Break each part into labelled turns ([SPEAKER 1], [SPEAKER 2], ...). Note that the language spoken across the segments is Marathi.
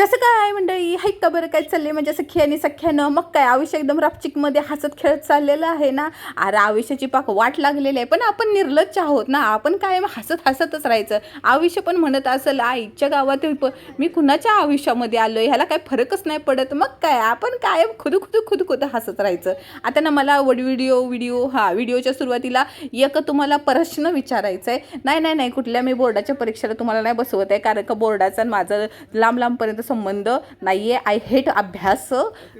[SPEAKER 1] कसं काय मंडळी? हाय का बरं? काय चाललंय? म्हणजे सख्या आणि सख्यानं? मग काय? आयुष्य एकदम रापचिकमध्ये हसत खेळत चाललेलं आहे ना? अरे आयुष्याची पाक वाट लागलेली आहे. पण आपण निर्लज्ज आहोत ना? आपण काय हसत हसतच राहायचं? आयुष्य पण म्हणत असेल आईच्या गावातील प मी कुणाच्या आयुष्यामध्ये आलो ह्याला काय फरकच नाही पडत. मग काय? आपण काय खुद खुद खुद खुद हसत राहायचं? आता ना मला वड व्हिडिओ व्हिडिओ हा व्हिडिओच्या सुरुवातीला एक तुम्हाला प्रश्न विचारायचा आहे नाही नाही नाही. कुठल्या मी बोर्डाच्या परीक्षेला तुम्हाला नाही बसवत आहे. कारण का बोर्डाचा माझं लांब लांबपर्यंत संबंध नाही आहे आय हेट अभ्यास.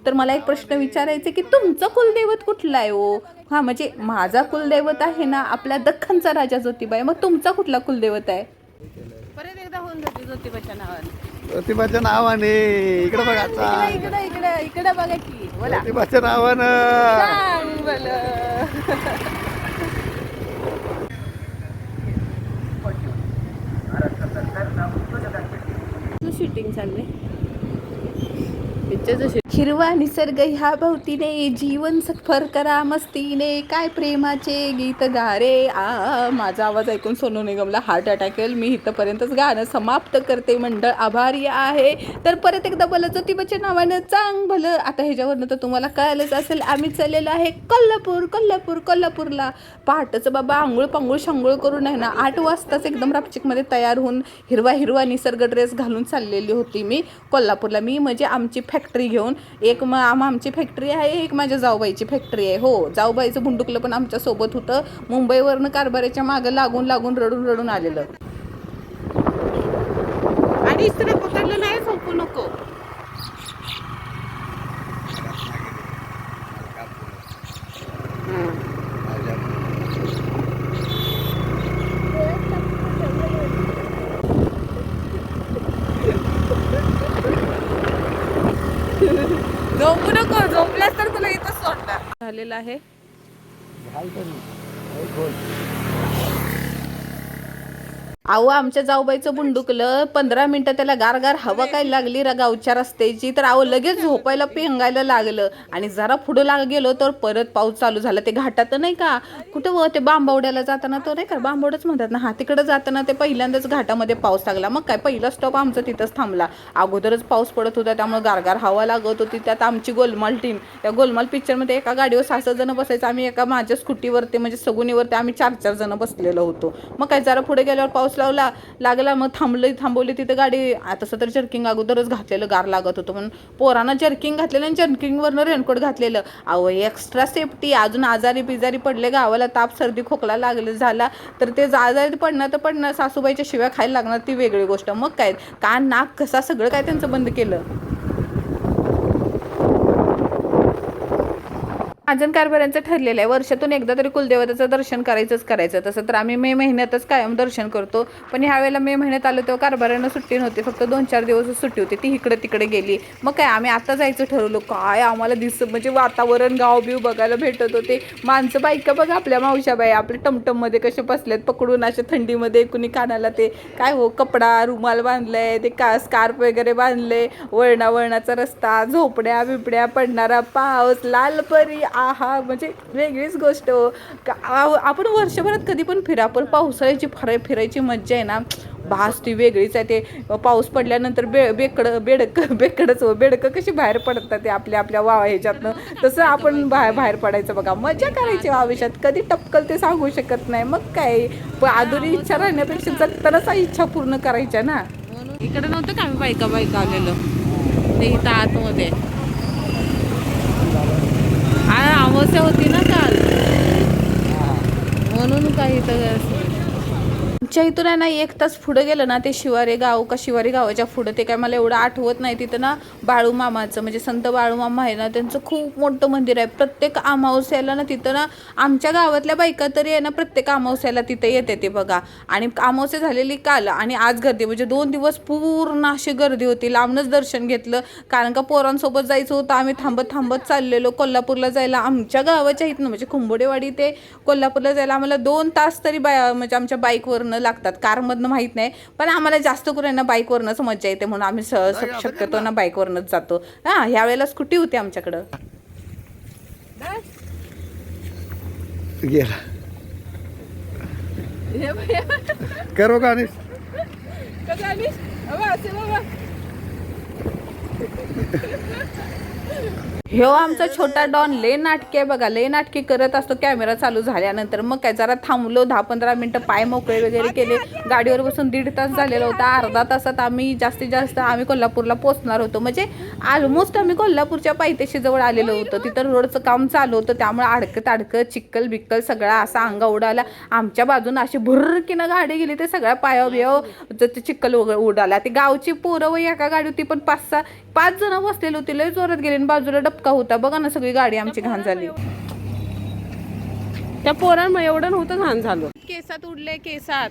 [SPEAKER 1] तर मला एक प्रश्न विचारायचा आहे की तुमचं कुलदैवत कुठलं आहे हो? हां म्हणजे माझा कुलदैवत आहे ना आपल्या दख्खनचा राजा ज्योतिबा आहे मग तुमचा कुठला कुलदैवत आहे? परत एकदा होऊन जाते ज्योतिबाच्या नावाने
[SPEAKER 2] ज्योतिबाच्या नावाने. इकडे बघा आता.
[SPEAKER 1] इकडे इकडे इकडे बघा की. बोला.
[SPEAKER 2] ज्योतिबाच्या नावानं.
[SPEAKER 1] बलं. शूटिंग चाललंय. पिक्चरचं हिरवा निसर्ग ह्या भोवतीने जीवन सफर करा मस्तीने. काय प्रेमाचे गीत गा रे आ माझा आवाज ऐकून सोनू निगमला हार्ट अटॅक येईल. मी इथंपर्यंतच गाणं समाप्त करते मंडळ आभारी आहे. तर परत एकदा बोला ज्योतिबाच्या नावानं चांग भलं. आता ह्याच्यावरनं तर तुम्हाला कळालंच असेल आम्ही चाललेलो आहे कोल्हापूर कोल्हापूर कोल्हापूरला. पहाटचं बाबा आंघोळ पांघोळ शांघोळ करून आहे ना. आठ वाजताच एकदम रापचिकमध्ये तयार होऊन हिरवा हिरवा निसर्ग ड्रेस घालून चाललेली होती मी. कोल्हापूरला मी म्हणजे आमची फॅक्टरी घेऊन एक मग आम आमची फॅक्टरी आहे एक माझ्या जाऊबाईची फॅक्टरी आहे. हो जाऊबाईचं बुंडुकलं पण आमच्यासोबत होतं. मुंबईवरनं कारभाराच्या मागं लागून लागून रडून रडून आलेलं. आणि इस्त्री पकडलं नाही संपू नको. झालेलं आहे. अहो आमच्या जाऊबाईचं बुंडुकलं पंधरा मिनटं त्याला गार गार हवा काय लागली रा गावच्या रस्त्याची तर अहो लगेच झोपायला पेंगायला लागलं. आणि जरा पुढं लाग गेलो तर परत पाऊस चालू झाला. ते घाटात नाही का? कुठं व ते बांबवड्याला जाताना तो नाही का बांबवडच म्हणतात ना हा तिकडं जाताना ते पहिल्यांदाच घाटामध्ये पाऊस लागला. मग काय पहिला स्टॉप आमचा तिथंच थांबला. अगोदरच पाऊस पडत होता त्यामुळे गारगार हवा लागत होती. त्यात आमची गोलमाल टीम त्या गोलमाल पिक्चरमध्ये एका गाडीवर सहा सहा जण बसायचं. आम्ही एका माझ्या स्कूटीवरती म्हणजे सगुनीवरती आम्ही चार चार जण बसलेलो होतो. मग काय जरा पुढे गेल्यावर पाऊस लावला लागला मग थांबलं थांबवली तिथं गाडी तसं तर जर्किंग अगोदरच घातलेलं गार लागत होतं. म्हणून पोरानं जर्किंग घातलेलं आणि जर्किंगवरनं रेनकोट घातलेलं. अहो एक्स्ट्रा सेफ्टी अजून आजारी बिजारी पडले गावाला ताप सर्दी खोकला लागले झाला. तर ते आजारी पडणं तर पडणं. सासूबाईच्या शिव्या खायला लागणार ती वेगळी गोष्ट. मग काय? कान नाक कसा सगळं काय त्यांचं बंद केलं? महाजन कारभारांचं ठरलेलं आहे. वर्षातून एकदा तरी कुलदेवताचं दर्शन करायचंच करायचं. तसं तर आम्ही मे महिन्यातच कायम दर्शन करतो. पण ह्यावेळेला मे महिन्यात आलो तेव्हा कारभाऱ्यांना सुट्टी नव्हती. फक्त दोन चार दिवसच सुट्टी होती. ती इकडे तिकडे गेली. मग काय आम्ही आता जायचं ठरवलं. काय आम्हाला दिस म्हणजे वातावरण गाव बिव बघायला भेटत होते. माणसं बायका बघा आपल्या मावशा बाई आपल्या टमटममध्ये कसे बसलेत पकडून अशा थंडीमध्ये कुणी कानाला ते काय हो कपडा रुमाल बांधलाय ते का स्कार्फ वगैरे बांधले वळणा वळणाचा रस्ता झोपड्या बिपड्या पडणारा पाऊस लाल परी आहा म्हणजे वेगळीच गोष्ट हो. आपण वर्षभरात कधी पण फिरा पण पावसाळ्याची फराय फिरायची मज्जा आहे ना. भास ती वेगळीच आहे ते. पाऊस पडल्यानंतर बे बेकडं बेडक बेकडच हो. बेडकं कशी बाहेर पडतात ते आपल्या आपल्या वा ह्याच्यातनं. तसं आपण बाहेर बाहेर पडायचं बघा. मजा करायची हो आयुष्यात. कधी टपकल ते सांगू शकत नाही. मग काय? पण आधुरी इच्छा राहण्यापेक्षा जगतानाच इच्छा पूर्ण करायच्या ना. इकडे नव्हतं का आम्ही बायका बायका आलेलो? ते इथं आतमध्ये आणि अमावस्या होती ना काल. म्हणून काही इथं आमच्या इथून आहे ना एक तास पुढं गेलं ना ते शिवारे गाव का शिवारे गावाच्या पुढं ते काय मला एवढं आठवत नाही. तिथं ना बाळूमामाचं म्हणजे संत बाळूमामा आहे ना त्यांचं खूप मोठं मंदिर आहे. प्रत्येक अमावस्याला ना तिथं ना आमच्या गावातल्या बायका तरी आहे ना प्रत्येक अमावस्याला तिथं येते ते बघा. आणि अमावस्या झालेली काल आणि आज गर्दी म्हणजे दोन दिवस पूर्ण अशी गर्दी होती. लांबनच दर्शन घेतलं. कारण का पोरांसोबत जायचं होतं. आम्ही थांबत थांबत चाललेलो कोल्हापूरला जायला. आमच्या गावाच्या इथनं म्हणजे कुंभोडेवाडी ते कोल्हापूरला जायला आम्हाला दोन तास तरी बाय म्हणजे आमच्या बाईकवरनं लागतात. कारमधनं माहीत नाही. पण आम्हाला जास्त करून ना बाईकवरनंच मजा येते म्हणून आम्ही स स- शक्यतो ना बाईकवरनंच जातो. हां ह्या वेळेला स्कूटी होती आमच्याकडं?
[SPEAKER 2] गेला. करो का आणि
[SPEAKER 1] ह्यो आमचा छोटा डॉन ले नाटके बघा ले नाटके करत असतो कॅमेरा चालू झाल्यानंतर. मग काय जरा थांबलो दहा पंधरा मिनटं पाय मोकळे वगैरे केले. गाडीवर बसून दीड तास झालेला होता अर्धा तासात आम्ही जास्तीत जास्त आम्ही कोल्हापूरला पोचणार होतो. म्हणजे ऑलमोस्ट आम्ही कोल्हापूरच्या पायथ्याशी जवळ आलेलो होतो. तिथं रोडचं काम चालू होतं त्यामुळे अडकत अडकत चिक्कल बिक्कल सगळा असा अंगा उडाला. आमच्या बाजूनं अशी भुर्रकीनं गाडी गेली ते सगळ्या पायावर बियाव ते चिक्कल उडाला. ती गावची पोरं व एका गाडी होती पण पाच सहा पाच जण बसलेली होती लय जोरात गेली आणि बाजूला डबका होता. बघा ना सगळी गाडी आमची घाण झाली.
[SPEAKER 3] त्या पोरांमुळे एवढं नव्हतं घाण झालं.
[SPEAKER 1] केसात उडले केसात.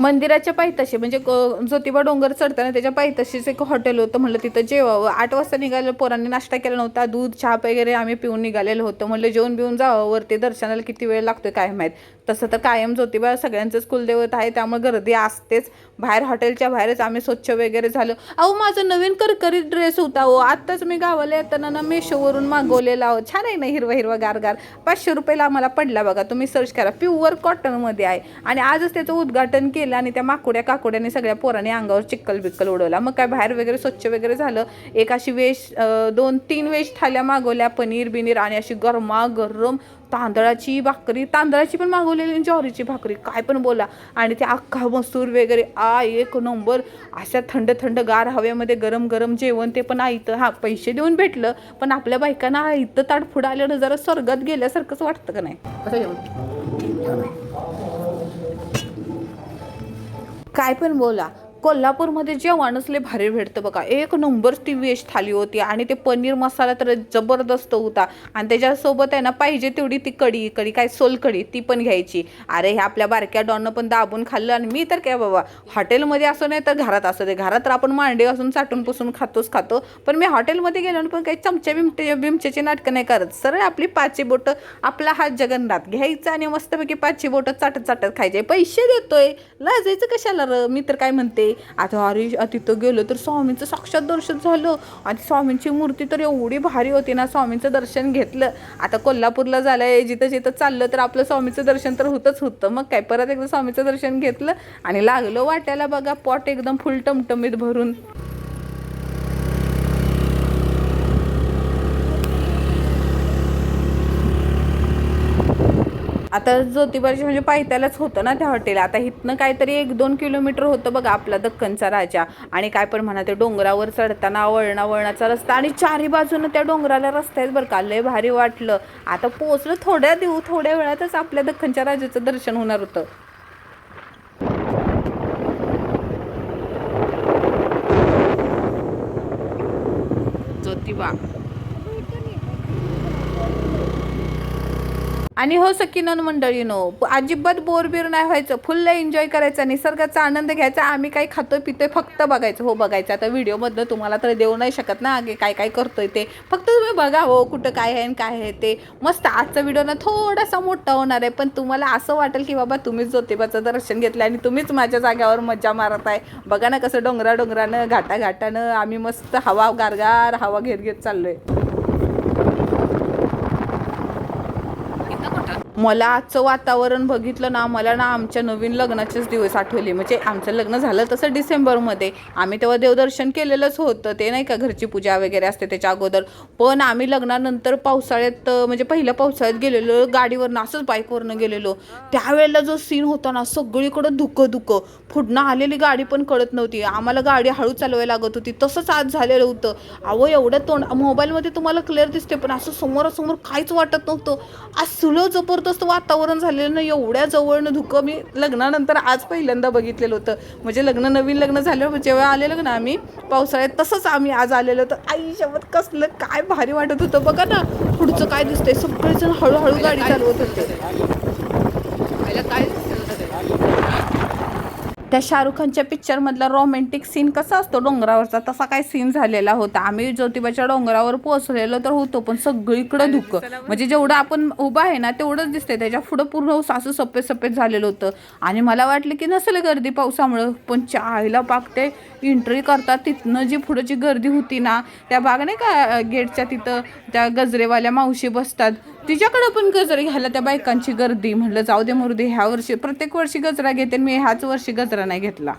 [SPEAKER 1] मंदिराच्या पायथ्याशी म्हणजे ज्योतिबा डोंगर चढताना त्याच्या पायथ्याशीच एक हॉटेल होतं म्हणलं तिथं जेवावं. आठ वाजता निघालं पोरांनी नाश्ता केला नव्हता. दूध चहा वगैरे आम्ही पिऊन निघालेलो होतो. म्हणलं जेवण बिवून जावं. वरती दर्शनाला किती वेळ लागतोय काय माहीत. तसं तर कायम ज्योतिबा सगळ्यांचंच कुलदेवत आहे त्यामुळे गर्दी असतेच. बाहेर हॉटेलच्या बाहेरच आम्ही स्वच्छ वगैरे झालो. अहो माझा नवीन करकरीत ड्रेस होता हो. आत्ताच मी गावाला येताना ना मेशोवरून मागवलेला हो. छान आहे ना हिरवा हिरवा गारगार पाचशे रुपयाला आम्हाला पडला बघा. तुम्ही सर्च करा. प्युअर कॉटनमध्ये आहे. आणि आजच त्याचं उद्घाटन केलं आणि त्या माकुड्या काकुड्याने सगळ्या पोरांनी अंगावर चिक्कल बिक्कल उडवला. मग काय बाहेर वगैरे स्वच्छ वगैरे झालं. एक अशी वेश दोन तीन वेश थाल्या मागवल्या. पनीर बिनीर आणि अशी गरमा गरम तांदळाची भाकरी तांदळाची पण मागवलेली आणि ज्वारीची भाकरी काय पण बोला. आणि ते अख्खा मसूर वगैरे आ एक नंबर. अशा थंड थंड गार हव्यामध्ये गरम गरम जेवण ते पण आयतं हा पैसे देऊन भेटलं पण आपल्या बायकांना आयतं ताटफुडं आल्यानं जरा स्वर्गात गेल्यासारखंच वाटतं का नाही? जेवण? काय पण बोला. कोल्हापूरमध्ये जेवणच लय भारी भेटतं बघा. एक नंबर ती वेज थाली होती आणि ते पनीर मसाला तर जबरदस्त होता. आणि त्याच्यासोबत आहे ना पाहिजे तेवढी ती कढी कढी काय सोलकढी ती पण घ्यायची. अरे हे आपल्या बारक्या डॉननं पण दाबून खाल्लं आणि मी तर काय बाबा हॉटेलमध्ये असं नाही तर घरात असं ते घरात तर आपण मांडे असून चाटून पुसून खातोच खातो. पण मी हॉटेलमध्ये गेलो पण काही चमच्या बिमटे बिमच्याची नाटकं नाही करत. सरळ आपली पाचशे बोटं आपला हात जगन्नाथ घ्यायचं आणि मस्तपैकी पाचशे बोटं चाटत चाटत खायचे. पैसे देतोय. लाजायचं कशाला र? मी तर काय म्हणते? आता अरे तिथं गेलो तर स्वामींचं साक्षात दर्शन झालं. आणि स्वामींची मूर्ती तर एवढी भारी होती ना स्वामींचं दर्शन घेतलं. आता कोल्हापूरला झालंय जिथं जिथं चाललं तर आपलं स्वामीचं दर्शन तर होतच होतं. मग काय परत एकदा स्वामीचं दर्शन घेतलं आणि लागलं वाट्याला बघा पॉट एकदम फुल टमटमीत भरून. आता ज्योतिबाची म्हणजे पायथ्यालाच होतं ना त्या हॉटेल. आता इथनं काहीतरी एक दोन किलोमीटर होतं बघा आपला दक्कनचा राजा. आणि काय पण म्हणा ते डोंगरावर चढताना वळणा वळणाचा रस्ता आणि चारी बाजूनं त्या डोंगराला रस्ता आहेत बरं का. लय भारी वाटलं. आता पोचलं थोड्या देऊ थोड्या वेळातच आपल्या दख्खनच्या राजाचं दर्शन होणार होतं. ज्योतिबा आणि हो सकीनन मंडळीनो अजिबात बोरबीर नाही व्हायचं फुल्ल एन्जॉय करायचा निसर्गाचा आनंद घ्यायचा आम्ही काही खातोय पितोय फक्त बघायचं. हो बघायचं. आता व्हिडिओमधनं तुम्हाला तर देऊ नाही शकत ना आगे काय काय करतोय ते. फक्त तुम्ही बघा हो कुठं काय आहे आणि काय आहे ते. मस्त आजचा व्हिडिओ ना थोडासा मोठा होणार आहे पण तुम्हाला असं वाटेल की बाबा तुम्हीच ज्योतिबाचं दर्शन घेतलं आणि तुम्हीच माझ्या जाग्यावर मज्जा मारत आहे. बघा ना कसं डोंगरा डोंगरानं घाटा घाटानं आम्ही मस्त हवा गारगार हवा घेत घेत आहे मला आजचं वातावरण बघितलं ना मला ना आमच्या नवीन लग्नाचेच दिवस आठवले. म्हणजे आमचं लग्न झालं तसं डिसेंबरमध्ये. आम्ही तेव्हा देवदर्शन केलेलंच होतं. ते नाही का घरची पूजा वगैरे असते त्याच्या अगोदर. पण आम्ही लग्नानंतर पावसाळ्यात म्हणजे पहिल्या पावसाळ्यात गेलेलो गाडीवरनं असंच बाईकवरनं गेलेलो. त्यावेळेला जो सीन होता ना सगळीकडं धुकं धुकं. पुढनं आलेली गाडी पण कळत नव्हती. आम्हाला गाडी हळू चालवायला लागत होती. तसंच आज झालेलं होतं. अहो एवढं तोंड मोबाईलमध्ये तुम्हाला क्लिअर दिसते पण असं समोरासमोर काहीच वाटत नव्हतं. आज असलं जबरदस्त वातावरण झालेलं ना एवढ्या जवळनं धुकं मी लग्नानंतर आज पहिल्यांदा बघितलेलं होतं. म्हणजे लग्न नवीन लग्न झालं. म्हणजे जेव्हा आलेलं ना आम्ही पावसाळ्यात तसंच आम्ही आज आलेलो होतं. आई शब्द कसलं काय भारी वाटत होतं. बघा ना पुढचं काय दिसतंय. सगळेजण हळूहळू गाडी चालवत होते. काय त्या शाहरुख खानच्या पिक्चरमधला रोमॅन्टिक सीन कसा असतो डोंगरावरचा? तसा काय सीन झालेला होता. आम्ही ज्योतिबाच्या डोंगरावर पोहोचलेलो तर होतो पण सगळीकडं धुकं. म्हणजे जेवढं आपण उभं आहे ना तेवढंच दिसतंय. त्याच्या पुढं पूर्ण सासू सफेद सफेद झालेलं होतं. आणि मला वाटलं की नसेल गर्दी पावसामुळं पण चायला पाकते एंट्री करतात तिथनं जी पुढं जी गर्दी होती ना त्या बाग नाही का गेटच्या तिथं त्या गजरेवाल्या मावशी बसतात. तिच्याकडं पण गजरा घ्यायला त्या बायकांची गर्दी म्हटलं जाऊ दे मुरुदे ह्या वर्षी प्रत्येक वर्षी गजरा घेते मी ह्याच वर्षी गजरा नाही घेतला.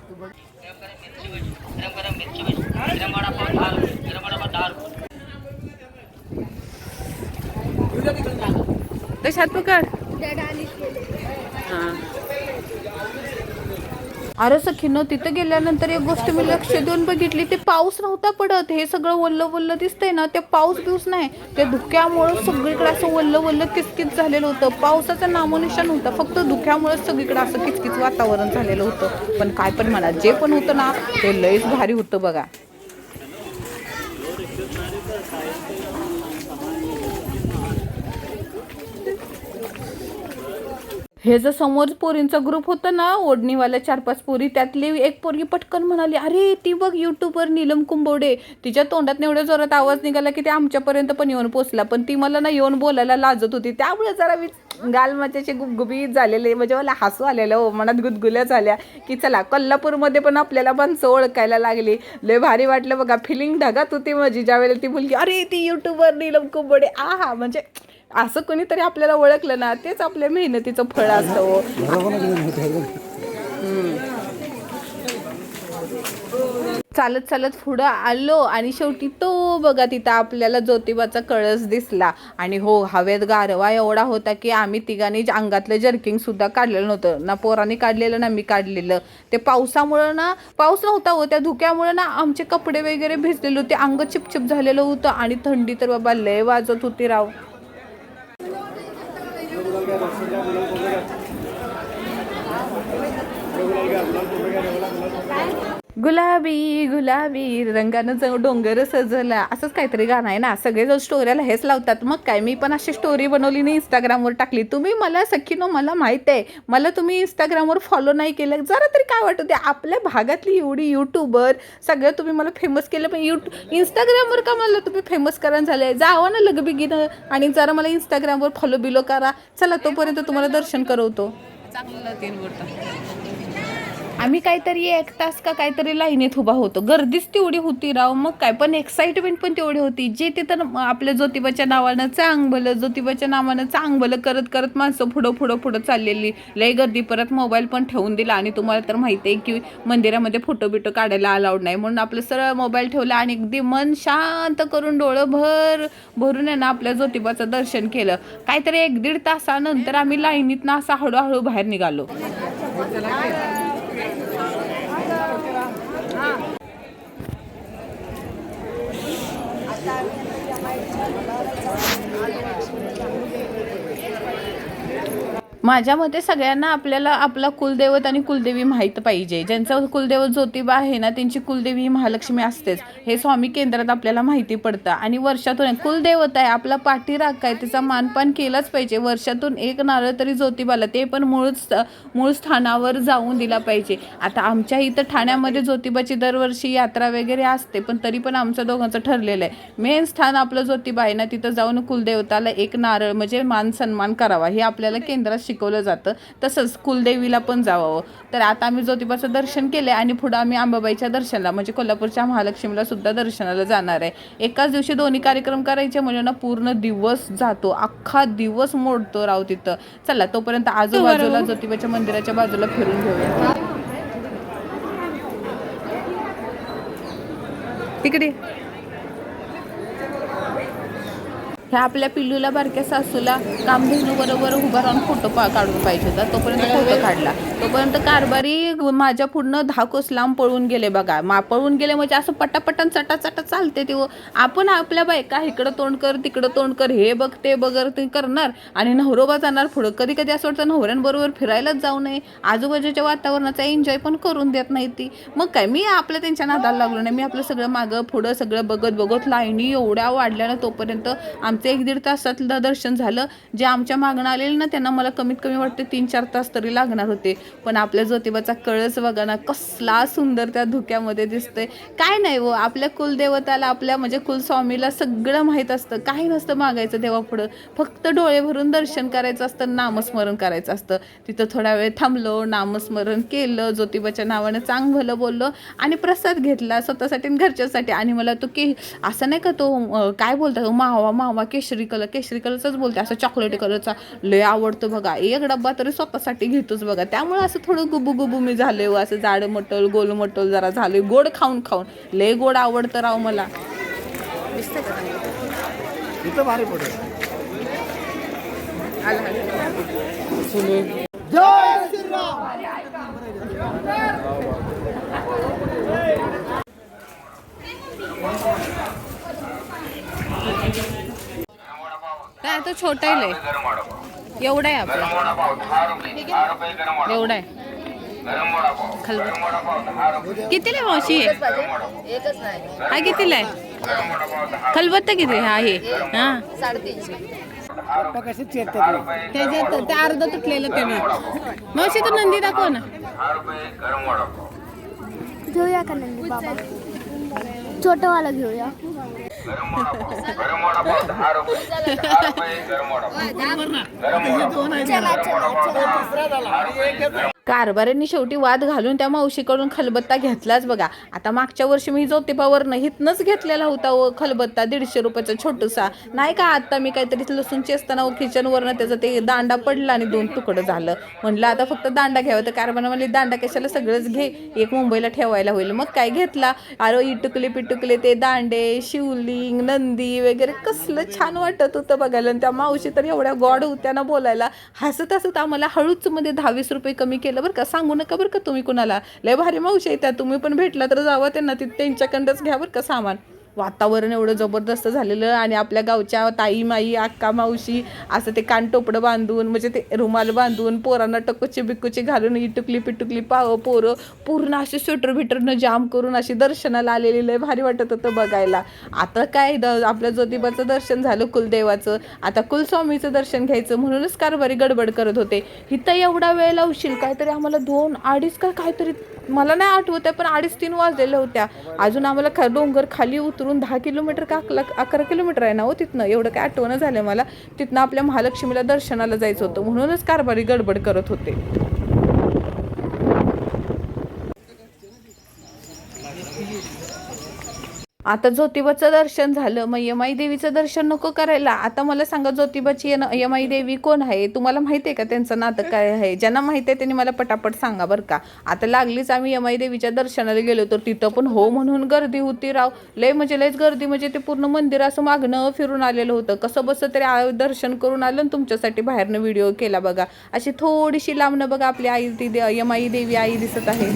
[SPEAKER 1] तशात पकड. हां. अरे सखीनं तिथं गेल्यानंतर एक गोष्ट मी लक्ष देऊन बघितली ते पाऊस नव्हता पडत. हे सगळं वल्ल वल्ल दिसतंय ना ते पाऊस बिऊस नाही. त्या धुक्यामुळं सगळीकडे असं वल्ल वल्ल किचकिच झालेलं होतं. पावसाचं नामोनिशाण होतं. फक्त धुक्यामुळे सगळीकडे असं किचकिच वातावरण झालेलं होतं. पण काय पण म्हणा जे पण होतं ना ते लयच भारी होतं बघा. हे जर समोर पोरींचा ग्रुप होता ना ओढणीवाल्या चार पाच पोरी त्यातली एक पोरगी पटकन म्हणाली अरे ती बघ यूट्यूबवर नीलम कुंबवडे तिच्या तोंडात एवढ्या जोरात आवाज निघाला की ते आमच्यापर्यंत पण येऊन पोचला. पण ती मला ना येऊन बोलायला लाजत होती. त्यामुळे जरा मी गालमाच्याचे गुबगुबीत झालेले म्हणजे मला हसू आलेलं हो मनात गुदगुल्या झाल्या की चला कोल्हापूरमध्ये पण आपल्याला माणसं ओळखायला लागली. लय भारी वाटलं बघा. फिलिंग ढगात होती माझी ज्यावेळेला ती मुलगी अरे ती यूट्यूबवर नीलम कुंबडे. आहा म्हणजे असं कोणीतरी आपल्याला ओळखलं ना तेच आपल्या मेहनतीचं फळ असतं हो. चालत चालत पुढं आलो आणि शेवटी तो बघा तिथं आपल्याला ज्योतिबाचा कळस दिसला. आणि हो हवेत गारवा एवढा होता की आम्ही तिघांनी अंगातलं जर्किंग सुद्धा काढलेलं नव्हतं. ना पोरांनी काढलेलं ना मी काढलेलं. ते पावसामुळं ना पाऊस नव्हता हो त्या धुक्यामुळं ना आमचे कपडे वगैरे भिजलेले होते. अंग चिपचिप झालेलं होतं आणि थंडी तर बाबा लय वाजत होती राव. घ्या गुलाल घ्या गुलाल घ्या गुलाबी गुलाबी रंगानं जो डोंगर सजला. असंच काहीतरी गाणं आहे ना? सगळेजण स्टोऱ्याला हेच लावतात मग काय? मी पण अशी स्टोरी बनवली नाही इंस्टाग्रामवर टाकली. तुम्ही मला सखीनो मला माहीत आहे. मला तुम्ही इंस्टाग्रामवर फॉलो नाही केलं. जरा तरी काय वाटत ते आपल्या भागातली एवढी यूट्यूबर सगळं तुम्ही मला फेमस केलं पण यूट्यू इंस्टाग्रामवर का मला तुम्ही फेमस करा झाले? जावा ना लगबिगीनं आणि जरा मला इंस्टाग्रामवर फॉलो बिलो करा. चला तोपर्यंत तुम्हाला दर्शन करवतो. चांगलं तीन आम्ही काहीतरी एक तास का काहीतरी लाईनीत उभा होतो. गर्दीच तेवढी होती राव मग काय? पण एक्साइटमेंट पण तेवढी होती. जे तिथं आपल्या ज्योतिबाच्या नावानं चांगलं ज्योतिबाच्या नावानं चांगलं करत करत माणसं पुढं पुढं पुढं चाललेली. लय गर्दी. परत मोबाईल पण ठेवून दिला आणि तुम्हाला तर माहिती आहे की मंदिरामध्ये फोटो बिटो काढायला अलाउड नाही. म्हणून आपलं सरळ मोबाईल ठेवला आणि अगदी मन शांत करून डोळं भर भरून आहे ना आपल्या ज्योतिबाचं दर्शन केलं. काहीतरी एक दीड तासानंतर आम्ही लाईनीतनं असं हळूहळू बाहेर निघालो. তার আমার माझ्या मते सगळ्यांना आपल्याला आपला कुलदैवत आणि कुलदेवी माहीत पाहिजे. ज्यांचं कुलदैवत ज्योतिबा आहे ना त्यांची कुलदेवी ही महालक्ष्मी असतेच. हे स्वामी केंद्रात आपल्याला माहिती पडतं. आणि वर्षातून कुलदैवत आहे आपला पाठीराख आहे त्याचा मानपान केलाच पाहिजे. वर्षातून एक नारळ तरी ज्योतिबाला ते पण मूळ मूळ स्थानावर जाऊन दिला पाहिजे. आता आमच्या इथं ठाण्यामध्ये ज्योतिबाची दरवर्षी यात्रा वगैरे असते पण तरी पण आमचं दोघांचं ठरलेलं आहे. मेन स्थान आपलं ज्योतिबा आहे ना तिथं जाऊन कुलदेवताला एक नारळ म्हणजे मान सन्मान करावा हे आपल्याला केंद्रात शिकवलं जातं तसंच कुलदेवीला पण जावं. तर आता आम्ही ज्योतिबाचं दर्शन केलं आणि पुढं आम्ही अंबाबाईच्या दर्शनाला म्हणजे कोल्हापूरच्या महालक्ष्मीला सुद्धा दर्शनाला जाणार आहे. एकाच दिवशी दोन्ही कार्यक्रम करायचे म्हणजे ना पूर्ण दिवस जातो अख्खा दिवस मोडतो राव तिथं. चला तोपर्यंत आजूबाजूला ज्योतिबाच्या मंदिराच्या बाजूला फिरून घेऊया. तिकडे. ह्या आपल्या पिल्लूला बारक्या सासूला कामधेनू बरोबर उभा राहून फोटो पा काढून पाहिजे होता. तोपर्यंत फोटो काढला. तोपर्यंत कारभारी माझ्या पुढनं दहा कोस लांब पळून गेले बघा. मा पळून गेले म्हणजे असं पटापटन चटा चटा चालते ते. आपण आपल्या बायका इकडं तोंड कर तिकडं तोंड कर हे बघ ते बगर ते करणार. आणि नवरोबा जाणार पुढं. कधी कधी असं वाटतं नवऱ्यांबरोबर फिरायलाच जाऊ नये. आजूबाजूच्या वातावरणाचा एन्जॉय पण करून देत नाही ती. मग काय मी आपल्या त्यांच्या नादाला लागलो नाही. मी आपलं सगळं मागं पुढं सगळं बघत बघत लाईनी एवढ्या वाढल्या ना तोपर्यंत आमचं एक दीड तासातलं दर्शन झालं. जे आमच्या मागणं आलेलं ना त्यांना मला कमीत कमी वाटते तीन चार तास तरी लागणार होते. पण आपल्या ज्योतिबाचा कळस बघा ना कसला सुंदर त्या धुक्यामध्ये दिसतंय. काय नाही व आपल्या कुलदेवताला आपल्या म्हणजे कुलस्वामीला सगळं माहीत असतं. काही नसतं मागायचं देवापुढं फक्त डोळे भरून दर्शन करायचं असतं नामस्मरण करायचं असतं. तिथं थोडा वेळ थांबलो नामस्मरण केलं ज्योतिबाच्या नावानं चांग भलं बोललो आणि प्रसाद घेतला स्वतःसाठी आणि घरच्यासाठी. आणि मला तो के असं नाही का तो काय बोलतात मावा मावा केशरी कलर केशरी कलरचाच बोलते असं चॉकलेटी कलरचा. लय आवडतो बघा. एक डब्बा तरी स्वतःसाठी घेतोच बघा. त्यामुळे असं थोडं गुबू गुबू मी झाले हो असं जाड मटल गोल मटल जरा झाले गोड खाऊन खाऊन. लय गोड आवडतं राव मला. दिसतंय का
[SPEAKER 2] भारी पडेल
[SPEAKER 1] काय आता छोटा आहे एवढा आहे आपला. एवढा आहे. खलबत कितीला आहे मावशी? हा खलबत्ता किती? हा ते अर्ध तुटलेलं त्याने मावशी तर नंदी दाखव ना.
[SPEAKER 4] घेऊया का नंदी बाबा? छोटंवाला घेऊया. చాలా చాలా చాలా
[SPEAKER 1] कारभाऱ्यांनी शेवटी वाद घालून त्या मावशीकडून खलबत्ता घेतलाच बघा. आता मागच्या वर्षी मी ज्योतिबावरनं हितनंच घेतलेला होता व खलबत्ता दीडशे रुपयाचा छोटूसा. नाही का आत्ता मी काहीतरी लसूण चेसताना किचनवरनं त्याचं ते दांडा पडला आणि दोन तुकडं झालं. म्हणलं आता फक्त दांडा घ्यावा तर कारभार म्हणले दांडा कशाला सगळंच घे एक मुंबईला ठेवायला होईल. मग काय घेतला? अरे इटुकले पिटुकले ते दांडे शिवलिंग नंदी वगैरे कसलं छान वाटत होतं बघायला. आणि त्या मावशी तर एवढ्या गॉड होत्या ना बोलायला. हसत हसत आम्हाला हळूच मध्ये दहावीस रुपये कमी केलं. बरं का? सांगू नका बरं का तुम्ही कुणाला? लय भारी मावशी आहे त्या. तुम्ही पण भेटला तर जावं त्यांना. ती त्यांच्याकडंच घ्या बरं का सामान. वातावरण एवढं जबरदस्त झालेलं आणि आपल्या गावच्या ताई माई अक्का मावशी असं ते कानटोपडं बांधून म्हणजे ते रुमाल बांधून पोरांना टकोची बिकुची घालून इटुकली पिटुकली पाव पोरं पूर्ण असे स्वेटर बिटरनं जाम करून अशी दर्शनाला आलेली लय भारी वाटत होतं बघायला. आता काय द आपल्या ज्योतिबाचं दर्शन झालं कुलदेवाचं. आता कुलस्वामीचं दर्शन घ्यायचं म्हणूनच कारभारी गडबड करत होते. इथं एवढा वेळ लावशील काहीतरी आम्हाला दोन अडीच का काहीतरी मला नाही आठवत आहे पण अडीच तीन वाजलेल्या होत्या. अजून आम्हाला खा डोंगर खाली उतरून दहा किलोमीटर का अकरा अकरा किलोमीटर आहे ना हो तिथनं. एवढं काय आठवणं झालं मला. तिथनं आपल्या महालक्ष्मीला दर्शनाला जायचं होतं. म्हणूनच कारभारी गडबड करत होते. आता ज्योतिबाचं दर्शन झालं मग यमाई देवीचं दर्शन नको करायला. आता मला सांगा ज्योतिबाची यमाई देवी कोण आहे? तुम्हाला माहिती आहे का त्यांचं नातं काय आहे? ज्यांना माहिती आहे त्यांनी मला पटापट सांगा बरं का. आता लागलीच आम्ही यमाई देवीच्या दर्शनाला गेलो तर तिथं पण हो म्हणून गर्दी होती राव. लय म्हणजे लयच गर्दी म्हणजे ते पूर्ण मंदिर असं मागणं फिरून आलेलं होतं. कसं बसं तरी दर्शन करून आलं आणि तुमच्यासाठी बाहेरनं व्हिडिओ केला बघा. अशी थोडीशी लांबणं बघा आपली आई ती यमाई देवी आई दिसत आहे.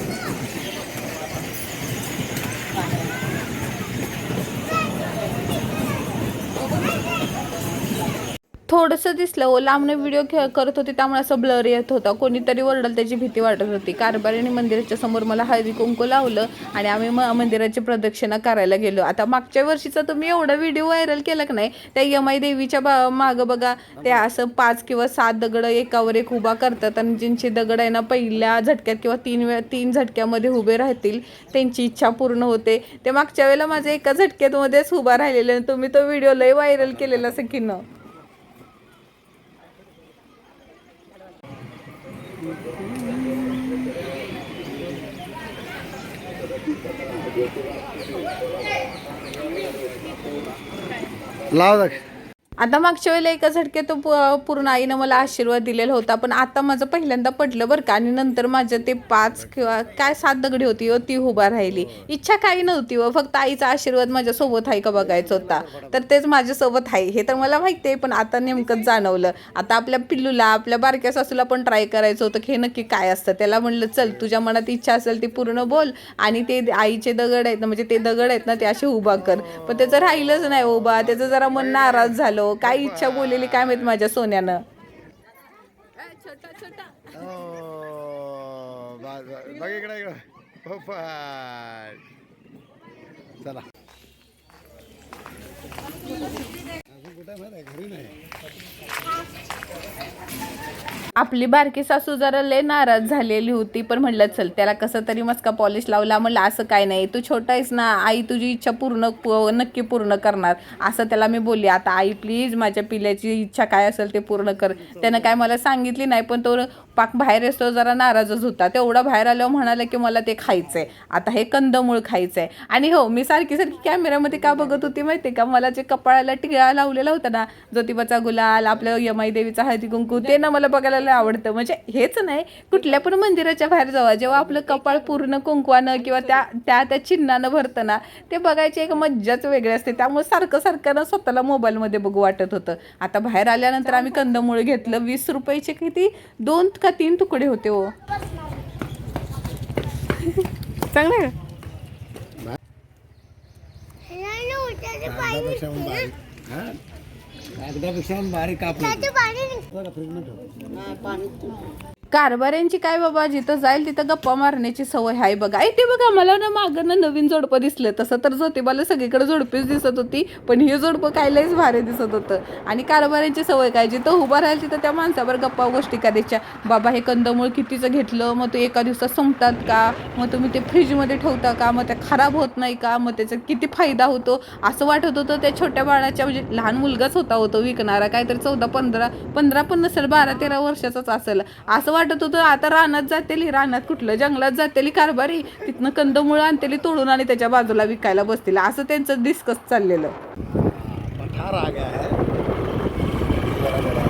[SPEAKER 1] थोडंसं दिसलं. ओ लांबनं व्हिडिओ खे करत होते त्यामुळे असं ब्लर येत होता. कोणीतरी ओरडल त्याची भीती वाटत होती. कारभारीने मंदिराच्या समोर मला हळदी कुंकू लावलं आणि आम्ही म मंदिराची प्रदक्षिणा करायला गेलो. आता मागच्या वर्षीचा तुम्ही एवढा व्हिडिओ व्हायरल केला की नाही त्या यमाई देवीच्या बा मागं बघा ते असं पाच किंवा सात दगडं एकावर एक उभा करतात आणि ज्यांची दगड आहे ना पहिल्या झटक्यात किंवा तीन वेळ तीन झटक्यामध्ये उभे राहतील त्यांची इच्छा पूर्ण होते. ते मागच्या वेळेला माझ्या एका झटक्यात मध्येच उभा राहिलेले तुम्ही तो व्हिडिओ लय व्हायरल केलेला असं
[SPEAKER 2] की न. লাউ দেখ।
[SPEAKER 1] आता मागच्या वेळेला एका झटक्यात तो पूर्ण आईनं मला आशीर्वाद दिलेला होता पण आता माझं पहिल्यांदा पडलं बरं का आणि नंतर माझं ते पाच किंवा काय सात दगडी होती व ती उभा राहिली. इच्छा काही नव्हती व फक्त आईचा आशीर्वाद माझ्यासोबत आहे का बघायचा होता. तर तेच माझ्यासोबत आहे हे तर मला माहिती आहे पण आता नेमकंच जाणवलं. आता आपल्या पिल्लूला आपल्या बारक्या सासूला पण ट्राय करायचं होतं की हे नक्की काय असतं? त्याला म्हणलं चल तुझ्या मनात इच्छा असेल ती पूर्ण बोल आणि ते आईचे दगड आहेत ना म्हणजे ते दगड आहेत ना ते असे उभा कर. पण त्याचं राहिलंच नाही उभा त्याचं जरा मन नाराज झालं हो, काय इच्छा बोललेली काय माहीत माझ्या सोन्यानं.
[SPEAKER 2] हो, बघ इकडे हो, चला.
[SPEAKER 1] आपली बारकी सासू जरा लय नाराज झालेली होती पण म्हणलं चल त्याला कसं तरी मस्का पॉलिश लावला. म्हणलं असं काय नाही तू छोटा आहेस ना आई तुझी इच्छा पूर्ण नक्की पूर्ण करणार. असं त्याला मी बोलली आता आई प्लीज माझ्या पिल्याची इच्छा काय असेल ते पूर्ण कर. त्यानं काय मला सांगितली नाही पण तो पाक बाहेर असतो जरा नाराजच होता तेवढा बाहेर आल्यावर म्हणाला की मला ते खायचं आहे आता हे कंदमूळ खायचं आहे आणि हो मी सारखी सारखी कॅमेऱ्यामध्ये का बघत होती माहिती का? मला जे कपाळाला टिळा लावलेला होता ना ज्योतिबाचा गुलाल आपलं यमाई देवीचा हळदी कुंकू ते ना मला बघायला लय आवडतं. म्हणजे हेच नाही कुठल्या पण मंदिराच्या बाहेर जावा. जेव्हा आपलं कपाळ पूर्ण कुंकवानं किंवा त्या त्या त्या चिन्हानं भरतं ना ते बघायची एक मज्जाच वेगळी असते. त्यामुळे सारखं सारखं ना स्वतःला मोबाईलमध्ये बघू वाटत होतं. आता बाहेर आल्यानंतर आम्ही कंदमूळ घेतलं. वीस रुपयाचे किती? दोन का तीन तुकडे होते हो? चांगलं?
[SPEAKER 2] कागदापेक्षा पण बारीक हा कापलं
[SPEAKER 1] कारभाऱ्यांची काय बाबा जिथं जाईल तिथं गप्पा मारण्याची सवय आहे बघा. ऐ ते बघा मला ना मागं ना नवीन जोडपं दिसलं. तसं तर ज्योतिबाला सगळीकडे जोडपीच दिसत होती पण हे जोडपं काय लयच भारी दिसत होतं. आणि कारभाऱ्यांची सवय काय जिथं उभा राहील तिथं त्या माणसावर गप्पा गोष्टी करायच्या. बाबा हे कंदमूळ कितीचं घेतलं? मग ते एका दिवसात संपतात का? मग तुम्ही ते फ्रीजमध्ये ठेवता का? मग ते खराब होत नाही का? मग त्याचा किती फायदा होतो? असं वाटत होतं त्या छोट्या बाळाच्या म्हणजे लहान मुलगाच होता होतो विकणारा. काहीतरी चौदा पंधरा पंधरा पण नसेल बारा तेरा वर्षाचाच असेल. असं वाटत होतं आता रानात जातेली रानात कुठलं जंगलात जातेली कारभारी. तिथनं कंदमुळं आणतेली तोडून आणि त्याच्या बाजूला विकायला बसतील. असं त्यांचं डिस्कस चाललेलं
[SPEAKER 2] पठार आ गया है बड़ा बड़ा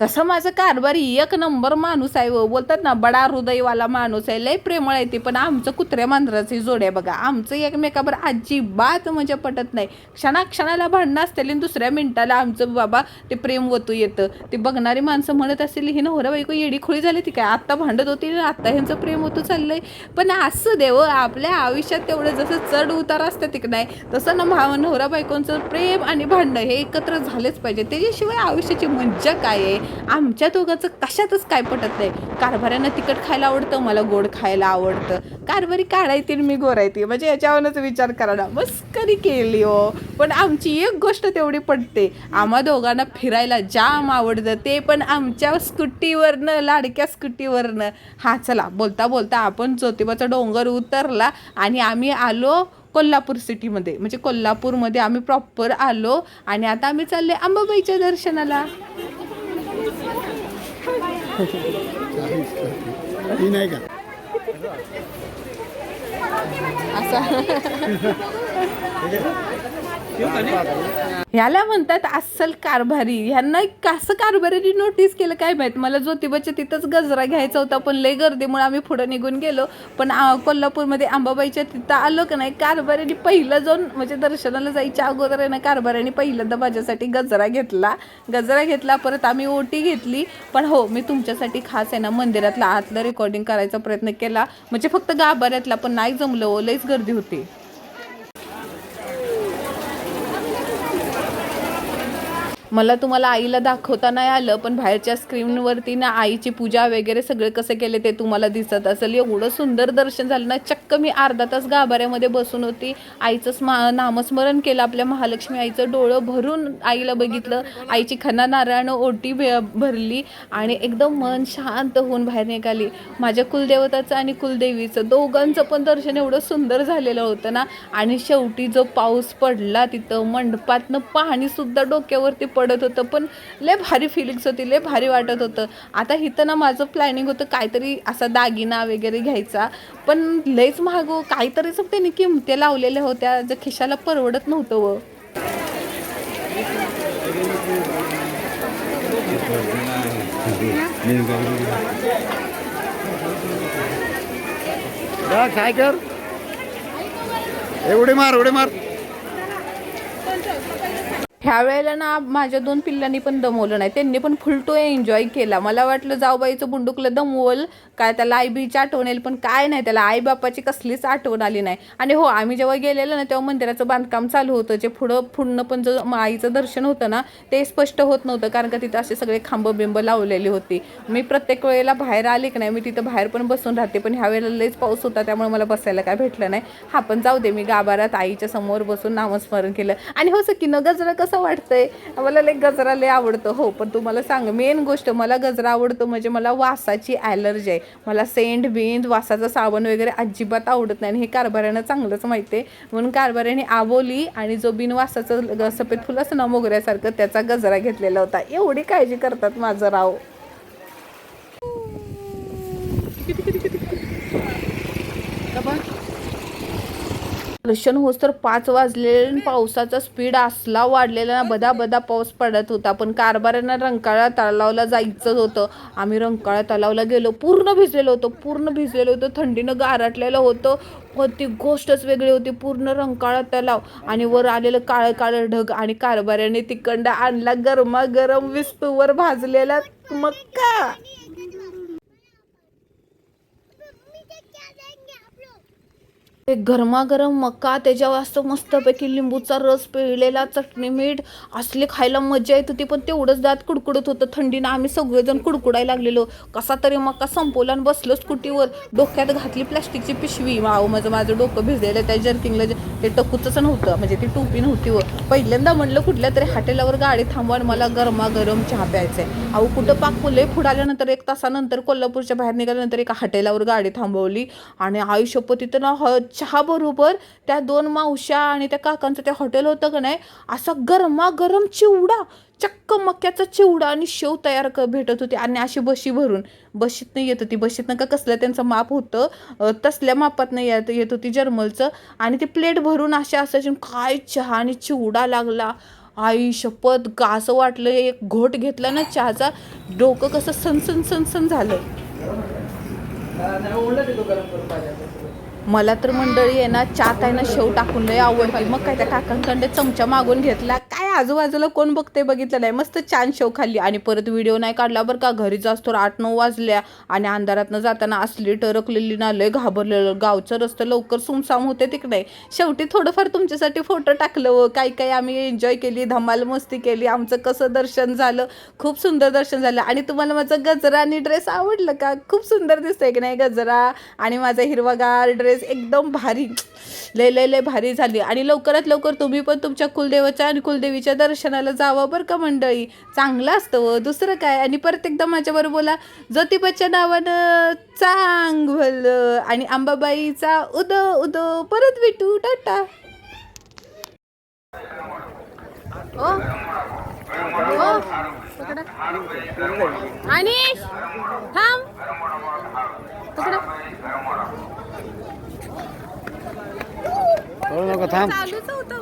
[SPEAKER 1] तसं माझं कारभारी एक नंबर माणूस आहे व बोलतात ना बडा हृदयवाला माणूस आहे. लय प्रेमळ आहे ते पण आमचं कुत्र्या मांजराची जोड आहे बघा. आमचं एकमेकावर अजिबात म्हणजे पटत नाही. क्षणाक्षणाला भांडणं असतील आणि दुसऱ्या मिनिटाला आमचं बाबा ते प्रेम वतू येतं. ते बघणारी माणसं म्हणत असतील ही नवरा बायको येडी खुळी झाली ती काय? आत्ता भांडत होती आणि आत्ता ह्यांचं प्रेम होतं चाललंय. पण असं देव हो, आपल्या आयुष्यात तेवढं जसं चढ उतार असतं तिकडे नाही तसं ना भाव नवरा बायकोंचं प्रेम आणि भांडणं हे एकत्र झालेच पाहिजे. त्याच्याशिवाय आयुष्याची मज्जा काय आहे? आमच्या दोघांचं कशातच काय पटत नाही. कारभाऱ्यांना तिखट खायला आवडतं मला गोड खायला आवडतं. कारभारी काढायती मी गोरायती. म्हणजे याच्यावरच विचार करायला मस्करी केली हो. पण आमची एक गोष्ट तेवढी पडते आम्हा दोघांना फिरायला जाम आवडतं. ते पण आमच्या स्कूटीवरनं लाडक्या स्कूटीवरनं. हा चला. बोलता बोलता आपण ज्योतिबाचा डोंगर उतरला आणि आम्ही आलो कोल्हापूर सिटीमध्ये. म्हणजे कोल्हापूरमध्ये आम्ही प्रॉपर आलो आणि आता आम्ही चालले अंबाबाईच्या दर्शनाला.
[SPEAKER 2] ही नाही का?
[SPEAKER 1] ह्याला म्हणतात अस्सल कारभारी. ह्यांना कसं कारभारीने नोटीस केलं काय माहीत? मला ज्योतिबाच्या तिथंच गजरा घ्यायचा होता पण लय गर्दीमुळे आम्ही पुढे निघून गेलो. पण कोल्हापूरमध्ये अंबाबाईच्या तिथं आलो का नाही कारभारीने पहिलं जाऊन म्हणजे दर्शनाला जायच्या अगोदर आहे ना कारभाऱ्याने पहिल्यांदा माझ्यासाठी गजरा घेतला. गजरा घेतला परत आम्ही ओटी घेतली. पण हो मी तुमच्यासाठी खास आहे ना मंदिरातलं आतलं रेकॉर्डिंग करायचा प्रयत्न केला. म्हणजे फक्त गाभाऱ्यातला पण नाही जमलं. हो लईच गर्दी होती. मला तुम्हाला आईला दाखवता नाही आलं पण बाहेरच्या स्क्रीनवरती ना आईची पूजा वगैरे सगळे कसे केले ते तुम्हाला दिसत असेल. एवढं सुंदर दर्शन झालं ना चक्क मी अर्धा तास गाभाऱ्यामध्ये बसून होती. आईचं स्मा नामस्मरण केलं आपल्या महालक्ष्मी आईचं डोळं भरून आईला बघितलं. आईची खना नारायण ओटी भरली आणि एकदम मन शांत होऊन बाहेर निघाली. माझ्या कुलदेवताचं आणि कुलदेवीचं दोघांचं पण दर्शन एवढं सुंदर झालेलं होतं ना. आणि शेवटी जो पाऊस पडला तिथं मंडपातनं पाणीसुद्धा डोक्यावरती पडत होतं. पण लय भारी फिलिंग्स होती लय भारी वाटत होतं. आता इथं ना माझं प्लॅनिंग होतं काहीतरी असा दागिना वगैरे घ्यायचा. पण लयच महाग हो काहीतरीच त्यांनी किमत्या लावलेल्या होत्या जे खिशाला परवडत नव्हतं व
[SPEAKER 2] जा, काय कर? ए, उडी मार उडी मार.
[SPEAKER 1] ह्या वेळेला ना माझ्या दोन पिल्लांनी पण दमवलं नाही. त्यांनी पण फुलटू एन्जॉय केला. मला वाटलं जाऊबाईचं बुंडुकलं दमवल काय त्याला आईबीची आठवण येईल पण काय नाही त्याला आई बापाची कसलीच आठवण आली नाही. आणि हो आम्ही जेव्हा गेलेलो ना तेव्हा मंदिराचं बांधकाम चालू होतं. जे पुढं पुढणं पण जो आईचं दर्शन होतं ना ते स्पष्ट होत नव्हतं कारण का तिथं असे सगळे खांब बिंब लावलेली होती. मी प्रत्येक वेळेला बाहेर आले की नाही मी तिथं बाहेर पण बसून राहते पण ह्या वेळेला लईच पाऊस होता त्यामुळे मला बसायला काय भेटलं नाही. हा पण जाऊ दे मी गाभारात आईच्या समोर बसून नामस्मरण केलं. आणि हो की न गजरा कसं असं वाटतंय. मला लय गजरा लय आवडतं. हो पण तुम्हाला सांग मेन गोष्ट मला गजरा आवडतो म्हणजे मला वासाची ॲलर्जी आहे. मला सेंट बिंद वासाचं साबण वगैरे अजिबात आवडत नाही आणि हे कारभाऱ्यानं चांगलंच माहिती आहे म्हणून कारभाऱ्याने आबोली आणि जो बिनवासाचं ग- सफेद फुल असं ना मोगऱ्यासारखं त्याचा गजरा घेतलेला होता. एवढी काळजी करतात माझं राव. दर्शन होस तर पाच वाजलेले पावसाचा स्पीड असला वाढलेला ना बदा बदा पाऊस पडत होता. पण कारभाऱ्यांना रंकाळा तलावला जायचं होतं. आम्ही रंकाळा तलावला गेलो पूर्ण भिजलेलो होतो पूर्ण भिजलेलो होतो. थंडीनं गारटलेलं होतं. पण ती गोष्टच वेगळी होती पूर्ण रंकाळा तलाव. आणि वर आलेलं काळं काळं ढग आणि कारभाऱ्याने तिकडं आणला गरमागरम विस्तूवर भाजलेला मक्का. ते गरमागरम मका त्याच्यावर असं मस्तपैकी लिंबूचा रस पिळलेला चटणी मीठ असले खायला मजा येत होती पण तेवढंच दात कुडकुडत होतं. थंडीनं आम्ही सगळेजण कुडकुडायला लागलेलो. कसा तरी मका संपवला आणि बसलो स्कूटीवर डोक्यात घातली प्लास्टिकची पिशवी. माव माझं माझं डोकं भिजलेलं त्या जर्किंगला. जे- ते टकूचंच नव्हतं. म्हणजे ती टोपी नव्हती व पहिल्यांदा म्हणलं कुठल्या तरी हॉटेलावर गाडी थांबवा आणि मला गरमागरम चहा प्यायचा आहे अहो कुठं पाक फुले पुढे आल्यानंतर एक तासानंतर कोल्हापूरच्या बाहेर निघाल्यानंतर एका हॉटेलावर गाडी थांबवली. आणि आयुष्यपती तर ना ह चहाबरोबर त्या दोन मावश्या आणि त्या काकांचं त्या हॉटेल होतं का नाही असा गरमागरम चिवडा चक्क मक्याचा चिवडा आणि शेव तयार क भेटत होती. आणि अशी बशी भरून बशीतनं येत होती. बशीतनं का कसलं त्यांचं माप होतं. तसल्या मापातनं येत येत होती जर्मलचं. आणि ती प्लेट भरून अशा असायची काय चहा आणि चिवडा लागला. आई शपथ का असं वाटलं एक घोट घेतला ना चहाचा. डोकं कसं सनसन सनसन झालं मला तर मंडळी आहे ना चात आहे ना शेव टाकून लय आवडते. मग काय त्या काकांकडे चमचा मागून घेतला. काय आजूबाजूला कोण बघते बघितलं नाही. मस्त छान शेव खाल्ली. आणि परत व्हिडिओ नाही काढला बरं का घरी जास्त आठ नऊ वाजल्या. आणि अंधारातनं जाताना असली टरकलेली ना लय घाबरलेलं. गावचं रस्तं लवकर सुमसाम होते तिकडे. शेवटी थोडंफार तुमच्यासाठी फोटो टाकलं काय काही काही आम्ही एन्जॉय केली धमाल मस्ती केली. आमचं कसं दर्शन झालं खूप सुंदर दर्शन झालं. आणि तुम्हाला माझा गजरा आणि ड्रेस आवडलं का? खूप सुंदर दिसतंय की नाही गजरा? आणि माझा हिरवागार ड्रेस एकदम भारी लय लय लय भारी झाली. आणि लवकरात लवकर तुम्ही पण तुमच्या कुलदेवाच्या आणि कुलदेवीच्या दर्शनाला जावं बरं का मंडळी. चांगलं असतं व. दुसरं काय? आणि परत एकदा माझ्याबरोबर बोला. ज्योतिबाच्या नावानं चांग भलं आणि अंबाबाईचा उद उद. परत भेटू. टाटा. ओ. आणि थांब.
[SPEAKER 2] तिकडं. थांब.
[SPEAKER 1] चालूच होतं